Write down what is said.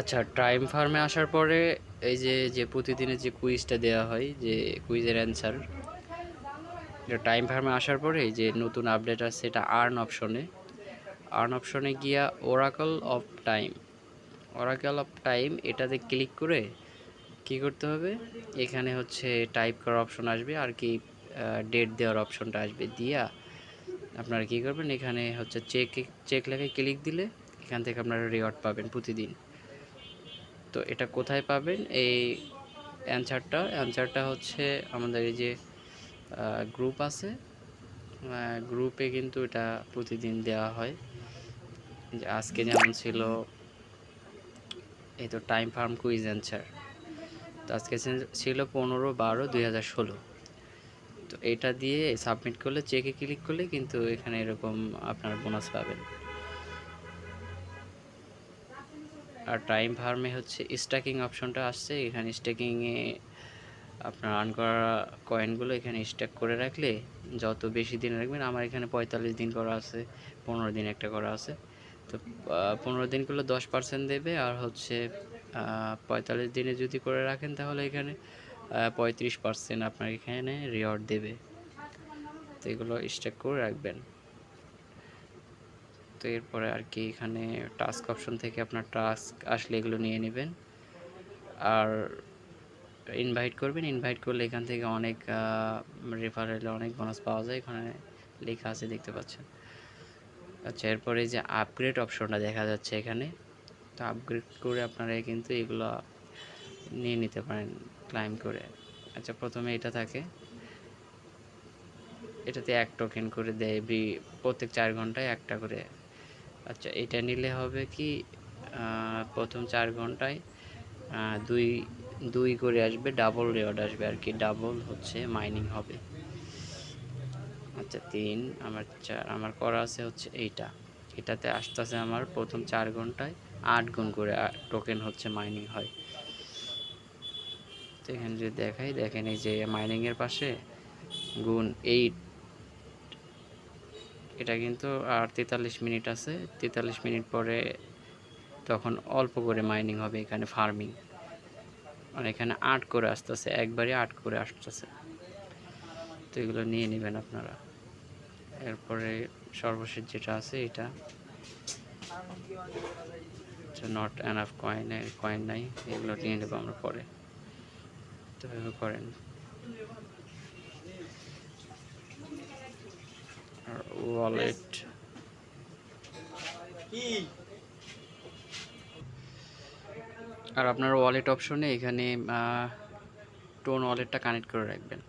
আচ্ছা টাইম ফার্মে আসার পরে এই যে যে প্রতিদিনের যে কুইজটা দেওয়া হয়, যে কুইজের অ্যান্সার এটা টাইম ফার্মে আসার পরে এই যে নতুন আপডেট আছে এটা আর্ন অপশনে আর্ন অপশনে গিয়া oracle of time oracle of time এটাতে ক্লিক করে কি করতে হবে? এখানে হচ্ছে টাইপ করার অপশন আসবে, আর কি ডেট দেওয়ার অপশনটা আসবে। দিয়া আপনারা কি করবেন? এখানে হচ্ছে চেক চেক লেখে ক্লিক দিলে এখান থেকে আপনারা রিওয়ার্ড পাবেন প্রতিদিন। তো এটা কোথায় পাবেন? এই অ্যান্সারটা অ্যান্সারটা হচ্ছে আমাদের এই যে গ্রুপ আছে। গ্রুপে কিন্তু এটা প্রতিদিন দেওয়া হয়। যে আজকে যেমন ছিল, এই তো টাইম ফার্ম কুইজ অ্যান্সার তো আজকে ছিল- পনেরো বারো দুই হাজার ষোলো। তো এটা দিয়ে সাবমিট করলে চেকে ক্লিক করলে কিন্তু এখানে এরকম আপনার বোনাস পাবেন। আর টাইম ফার্মে হচ্ছে স্ট্যাকিং অপশনটা আসছে। এখানে স্ট্যাকিংয়ে আপনার আর্ন করা কয়েনগুলো এখানে স্ট্যাক করে রাখলে যত বেশি দিন রাখবেন, আমার এখানে পঁয়তাল্লিশ দিন করা আছে, পনেরো দিন একটা করা আছে। তো পনেরো দিন করলে দশ পার্সেন্ট দেবে আর হচ্ছে পঁয়তাল্লিশ দিনে যদি করে রাখেন তাহলে এখানে পঁয়ত্রিশ পার্সেন্ট আপনার এখানে রিওয়ার্ড দেবে। তো এগুলো স্ট্যাক করে রাখবেন। তো এরপরে আর কি এখানে টাস্ক অপশন থেকে আপনার টাস্ক আসলে এগুলো নিয়ে নেবেন। আর ইনভাইট করবেন ইনভাইট করলে এখান থেকে অনেক রেফারেলে অনেক বোনাস পাওয়া যায়। এখানে লেখা আছে, দেখতে পাচ্ছেন। আচ্ছা এরপরে যে আপগ্রেড অপশনটা দেখা যাচ্ছে এখানে। তো আপগ্রেড করে আপনারা কিন্তু এগুলো নিয়ে নিতে পারেন ক্লাইম করে। আচ্ছা প্রথমে এটা থাকে। এটাতে এক টোকেন করে দেয় প্রত্যেক চার ঘন্টায় একটা করে আচ্ছা এটা নিলে হবে কি প্রথম চার ঘন্টায় দুই দুই করে আসবে ডাবল রেওয়ার্ড আসবে আর কি ডাবল হচ্ছে মাইনিং হবে। আচ্ছা তিন, আমার চার, আমার করা আছে হচ্ছে এইটা। এটাতে আসতেছে আমার প্রথম চার ঘন্টায় আট গুণ করে টোকেন হচ্ছে মাইনিং হয়। তো এখানে যদি দেখাই, দেখেন এই যে মাইনিংয়ের পাশে গুণ এইট এটা কিন্তু আর তেতাল্লিশ মিনিট আছে। তেতাল্লিশ মিনিট পরে তখন অল্প করে মাইনিং হবে এখানে ফার্মিং আর এখানে আট করে আসতেছে, একবারে আট করে আসতেছে। তো এগুলো নিয়ে নেবেন আপনারা। এরপরে সর্বশেষ যেটা আছে এটা। Not an enough coin coin নাই, এগুলো নিয়ে নেব আমরা পরে। তো করেন। ওয়ালেট আর আপনার ওয়ালেট অপশনে এখানে টোন ওয়ালেটটা কানেক্ট করে রাখবেন।